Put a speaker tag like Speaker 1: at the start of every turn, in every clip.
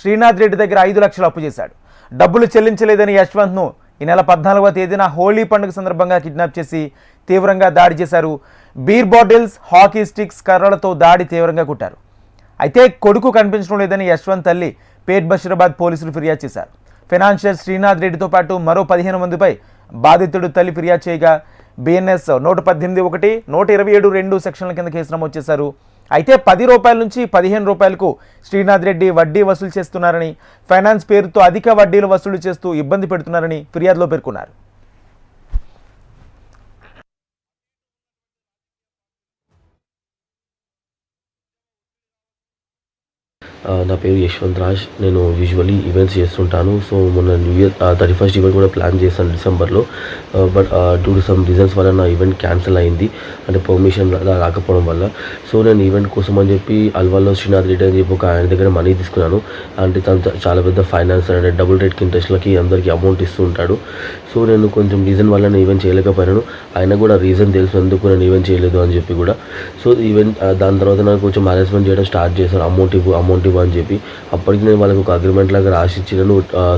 Speaker 1: శ్రీనాథ్ రెడ్డి దగ్గర ఐదు లక్షలు అప్పు చేశాడు. డబ్బులు చెల్లించలేదని యశ్వంత్ను ఈ నెల పద్నాలుగవ తేదీన హోలీ పండుగ సందర్భంగా కిడ్నాప్ చేసి తీవ్రంగా దాడి చేశారు. బీర్ బాటిల్స్ హాకీ స్టిక్స్ కర్రలతో దాడి తీవ్రంగా కుట్టారు. అయితే కొడుకు కనిపించడం లేదని యశ్వంత్ తల్లి పేట్ బషీరాబాద్ పోలీసులు ఫిర్యాదు చేశారు. ఫైనాన్షియర్ శ్రీనాథ్ రెడ్డితో పాటు మరో పదిహేను మందిపై బాధితుడు తల్లి ఫిర్యాదు చేయగా బిఎన్ఎస్ నూట పద్దెనిమిది ఒకటి నూట ఇరవై ఏడు రెండు సెక్షన్ల కింద కేసు నమోదు చేశారు. అయితే పది రూపాయల నుంచి పదిహేను రూపాయలకు శ్రీనాథ్ రెడ్డి వడ్డీ వసూలు చేస్తున్నారని ఫైనాన్స్ పేరుతో అధిక వడ్డీలు వసూలు చేస్తూ ఇబ్బంది పెడుతున్నారని ఫిర్యాదులో పేర్కొన్నారు.
Speaker 2: నా పేరు యశ్వంత్ రాజ్. నేను యూజువలీ ఈవెంట్స్ చేస్తుంటాను. సో మొన్న new year thirty first event కూడా ప్లాన్ చేశాను డిసెంబర్లో but due to some reasons వల్ల నా ఈవెంట్ క్యాన్సిల్ అయింది. అంటే పర్మిషన్ రాకపోవడం వల్ల. సో నేను ఈవెంట్ కోసం అని చెప్పి అల్వాల్లో శ్రీనాథ్ రెడ్డి అని చెప్పి ఒక ఆయన దగ్గర మనీ తీసుకున్నాను. అంటే తను చాలా పెద్ద ఫైనాన్స్ అంటే డబుల్ రేట్కి ఇంట్రెస్ట్లకి అందరికీ అమౌంట్ ఇస్తూ ఉంటాడు. సో నేను కొంచెం రీజన్ వల్ల నేను ఈవెంట్ చేయలేకపోయాను. ఆయన కూడా రీజన్ తెలుసు ఎందుకు నేను ఈవెంట్ చేయలేదు అని చెప్పి కూడా. సో ఈవెంట్ దాని తర్వాత నాకు కొంచెం మేనేజ్మెంట్ చేయడం స్టార్ట్ చేశాను. అమౌంట్ ఇవ్వు అమౌంట్ ఇవ్వు అని చెప్పి. అప్పటికి నేను వాళ్ళకి ఒక అగ్రిమెంట్ లాగా రాసి ఇచ్చి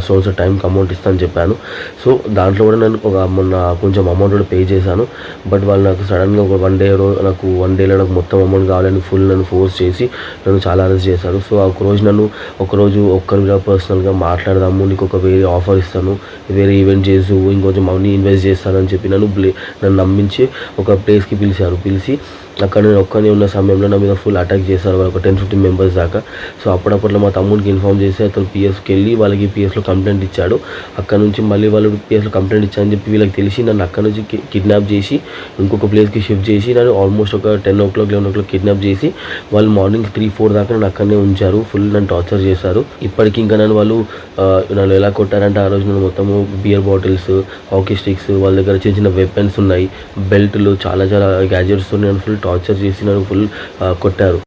Speaker 2: సో సో టైంకి అమౌంట్ ఇస్తాను చెప్పాను. సో దాంట్లో కూడా నేను ఒక మొన్న కొంచెం అమౌంట్ కూడా పే చేశాను. బట్ వాళ్ళు నాకు సడన్గా ఒక వన్ డే నాకు వన్ డేలో నాకు మొత్తం అమౌంట్ కావాలని ఫుల్ నన్ను ఫోర్స్ చేసి నన్ను చాలా అరెస్ట్ చేశారు. సో ఒక రోజు నన్ను ఒకరోజు ఒక్కరిగా పర్సనల్గా మాట్లాడదాము నీకు ఒక వేరే ఆఫర్ ఇస్తాను వేరే ఈవెంట్ చేసు ఇంకొంచెం మనీ ఇన్వెస్ట్ చేస్తానని చెప్పి నన్ను నన్ను నమ్మించి ఒక ప్లేస్కి పిలిచారు. పిలిచి అక్కడ నేను ఒక్కనే ఉన్న సమయంలో నా మీద ఫుల్ అటాక్ చేశారు. వాళ్ళు ఒక టెన్ ఫిఫ్టీన్ మెంబర్స్ దాకా. సో అప్పుడప్పట్లో మా తమ్ముడికి ఇన్ఫామ్ చేసి అతను పిఎస్కి వెళ్ళి వాళ్ళకి పిఎస్లో కంప్లైంట్ ఇచ్చాడు. అక్కడ నుంచి మళ్ళీ వాళ్ళు పిఎస్లో కంప్లైంట్ ఇచ్చారని చెప్పి వీళ్ళకి తెలిసి నన్ను అక్కడ నుంచి కిడ్నాప్ చేసి ఇంకొక ప్లేస్కి షిఫ్ట్ చేసి నన్ను ఆల్మోస్ట్ ఒక ten o'clock eleven o'clock kidnap చేసి వాళ్ళు మార్నింగ్ త్రీ ఫోర్ దాకా నన్ను అక్కడనే ఉంచారు. ఫుల్ నన్ను టార్చర్ చేశారు. ఇప్పటికి ఇంకా నన్ను వాళ్ళు నన్ను ఎలా కొట్టారంటే ఆ రోజు నన్ను మొత్తము బియర్ బాటిల్స్ హాకీ స్టిక్స్ వాళ్ళ దగ్గర చిన్న చిన్న వెపన్స్ ఉన్నాయి. బెల్ట్లు చాలా చాలా గ్యాజెట్స్ నన్ను ఫుల్ టార్చర్ చేసి నన్ను ఫుల్ కొట్టారు.